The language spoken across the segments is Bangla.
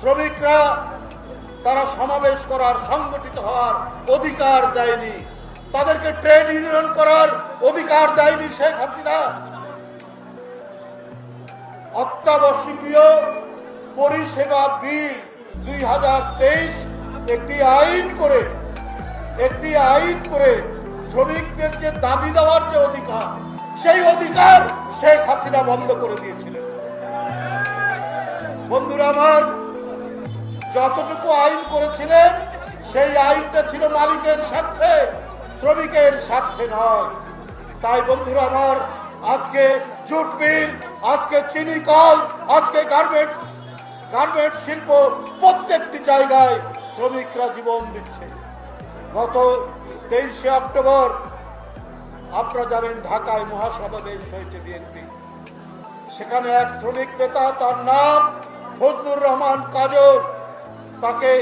শ্রমিকরা তারা সমাবেশ করার, সংগঠিত হওয়ার অধিকার দেয়নি। তাদেরকে ট্রেড ইউনিয়ন করার অধিকার দেয়নি শেখ হাসিনা। অত্যাবশ্যকীয় পরিষেবা বিল দুই হাজার তেইশ একটি আইন করে, একটি আইন করে শ্রমিকদের যে দাবি দেওয়ার যে অধিকার, সেই অধিকার শেখ হাসিনা বন্ধ করে দিয়েছিলেন। বন্ধুরা আমার যতটুকু আইন করেছিলেন, সেই আইনটা ছিল মালিকের স্বার্থে, শ্রমিকের স্বার্থে নয়। তাই বন্ধুরা আমার, আজকে জুট মিল, আজকে চিনি কল, আজকে গার্মেন্টস গার্মেন্ট শিল্প প্রত্যেকটি জায়গায় শ্রমিকরা জীবন দিচ্ছে। গত তেইশে অক্টোবর, আপনারা জানেন ঢাকায় মহাসমাবেশ হয়েছে বিএনপি। সেখানে এক শ্রমিক নেতা, তার নাম ফজলুর রহমান কাজল তাকে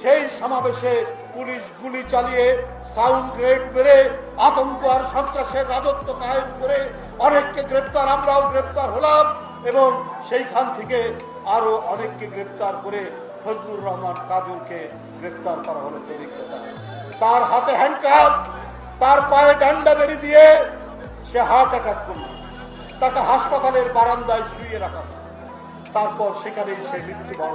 সেই সমাবেশে পুলিশ গুলি চালিয়ে সাউন্ড গ্রেড মেরে, আতঙ্ক আর সন্ত্রাসের রাজত্ব কায়েম করে অনেককে গ্রেপ্তার, আমরাও গ্রেপ্তার হলাম এবং সেইখান থেকে আরও অনেককে গ্রেপ্তার করে ফজলুর রহমান কাজলকে গ্রেপ্তার করা হলো শ্রমিক তার হাতে হ্যান্ডকাপ তার পায়ে ডান্ডা বেরি দিয়ে সে হার্ট অ্যাটাক করল। তাকে হাসপাতালের বারান্দায় শুয়ে রাখা তারপর সেখানেই সে মৃত্যুবরণ